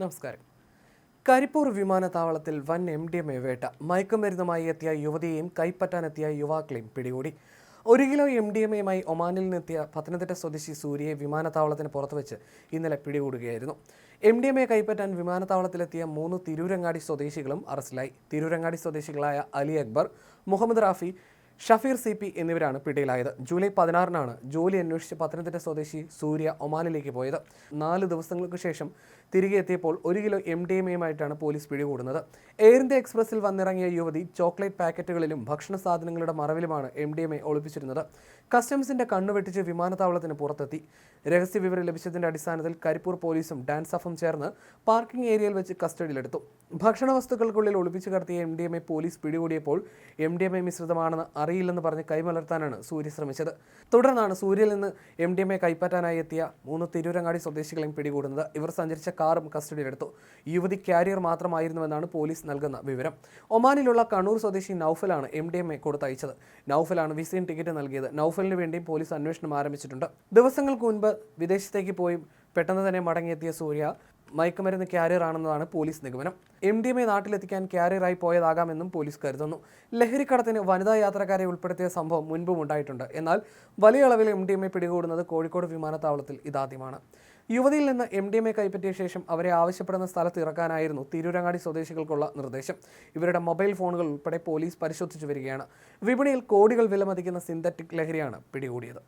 നമസ്കാരം. കരിപ്പൂർ വിമാനത്താവളത്തിൽ വൻ എം ഡി എം എ വേട്ട. മയക്കുമരുന്നുമായി എത്തിയ യുവതിയെയും കൈപ്പറ്റാനെത്തിയ യുവാക്കളെയും പിടികൂടി. ഒരു കിലോ എം ഡി എം എയുമായി ഒമാനിൽ നിന്നെത്തിയ പത്തനംതിട്ട സ്വദേശി സൂര്യയെ വിമാനത്താവളത്തിന് പുറത്തു വെച്ച് ഇന്നലെ പിടികൂടുകയായിരുന്നു. എം ഡി എം എ കൈപ്പറ്റാൻ വിമാനത്താവളത്തിലെത്തിയ മൂന്ന് തിരൂരങ്ങാടി സ്വദേശികളും അറസ്റ്റിലായി. തിരൂരങ്ങാടി സ്വദേശികളായ അലി അക്ബർ മുഹമ്മദ് റാഫി ഷഫീർ സി പി എന്നിവരാണ് പിടിയിലായത്. ജൂലൈ പതിനാറിനാണ് ജോലി അന്വേഷിച്ച് പത്തനംതിട്ട സ്വദേശി സൂര്യ ഒമാനിലേക്ക് പോയത്. നാല് ദിവസങ്ങൾക്ക് ശേഷം തിരികെ എത്തിയപ്പോൾ ഒരു കിലോ എം ഡി എം എയുമായിട്ടാണ് പോലീസ് പിടികൂടുന്നത്. എയർ ഇന്ത്യ എക്സ്പ്രസിൽ വന്നിറങ്ങിയ യുവതി ചോക്ലേറ്റ് പാക്കറ്റുകളിലും ഭക്ഷണ സാധനങ്ങളുടെ മറവിലുമാണ് എം ഡി എം എ ഒളിപ്പിച്ചിരുന്നത്. കസ്റ്റംസിന്റെ കണ്ണുവെട്ടിച്ച് വിമാനത്താവളത്തിന് പുറത്തെത്തി. രഹസ്യ വിവരം ലഭിച്ചതിന്റെ അടിസ്ഥാനത്തിൽ കരിപ്പൂർ പോലീസും ഡാൻസ് ഡാൻസഫും ചേർന്ന് പാർക്കിംഗ് ഏരിയയിൽ വെച്ച് കസ്റ്റഡിയിലെടുത്തു. ഭക്ഷണ വസ്തുക്കൾക്കുള്ളിൽ ഒളിപ്പിച്ചു കടത്തിയ M D M A police പിടികൂടിയപ്പോൾ M D M A മിശ്രിതമാണെന്ന് അറിയില്ലെന്ന് പറഞ്ഞ് കൈമലർത്താനാണ് സൂര്യ ശ്രമിച്ചത്. തുടർന്നാണ് സൂര്യയിൽ നിന്ന് എം ഡി എം എ കൈപ്പറ്റാനായി എത്തിയ മൂന്ന് തിരൂരങ്ങാടി സ്വദേശികളെയും പിടികൂടുന്നത്. ഇവർ സഞ്ചരിച്ച കാറും കസ്റ്റഡിയിലെടുത്തു. യുവതി കാരിയർ മാത്രമായിരുന്നുവെന്നാണ് പോലീസ് നൽകുന്ന വിവരം. ഒമാനിലുള്ള കണ്ണൂർ സ്വദേശി നൌഫലാണ് എം ഡി എം എ കൊടുത്തയച്ചത്. നൌഫലാണ് വിസയും ടിക്കറ്റ് നൽകിയത്. നൌഫലിന് വേണ്ടിയും പോലീസ് അന്വേഷണം ആരംഭിച്ചിട്ടുണ്ട്. ദിവസങ്ങൾക്ക് മുൻപ് വിദേശത്തേക്ക് പോയി പെട്ടെന്ന് തന്നെ മടങ്ങിയെത്തിയ സൂര്യ മയക്കുമരുന്ന് ക്യാരിയർ ആണെന്നതാണ് പോലീസ് നിഗമനം. എം ഡി എം എ നാട്ടിലെത്തിക്കാൻ ക്യാരിയറായി പോയതാകാമെന്നും പോലീസ് കരുതുന്നു. ലഹരിക്കടത്തിന് വനിതാ യാത്രക്കാരെ ഉൾപ്പെടുത്തിയ സംഭവം മുൻപും ഉണ്ടായിട്ടുണ്ട്. എന്നാൽ വലിയ അളവിൽ എം ഡി എം എ പിടികൂടുന്നത് കോഴിക്കോട് വിമാനത്താവളത്തിൽ ഇതാദ്യമാണ്. യുവതിയിൽ നിന്ന് എം ഡി എം എ കൈപ്പറ്റിയ ശേഷം അവരെ ആവശ്യപ്പെടുന്ന സ്ഥലത്ത് ഇറക്കാനായിരുന്നു തിരൂരങ്ങാടി സ്വദേശികൾക്കുള്ള നിർദ്ദേശം. ഇവരുടെ മൊബൈൽ ഫോണുകൾ ഉൾപ്പെടെ പോലീസ് പരിശോധിച്ചു വരികയാണ്. വിപണിയിൽ കോടികൾ വിലമതിക്കുന്ന സിന്തറ്റിക് ലഹരിയാണ് പിടികൂടിയത്.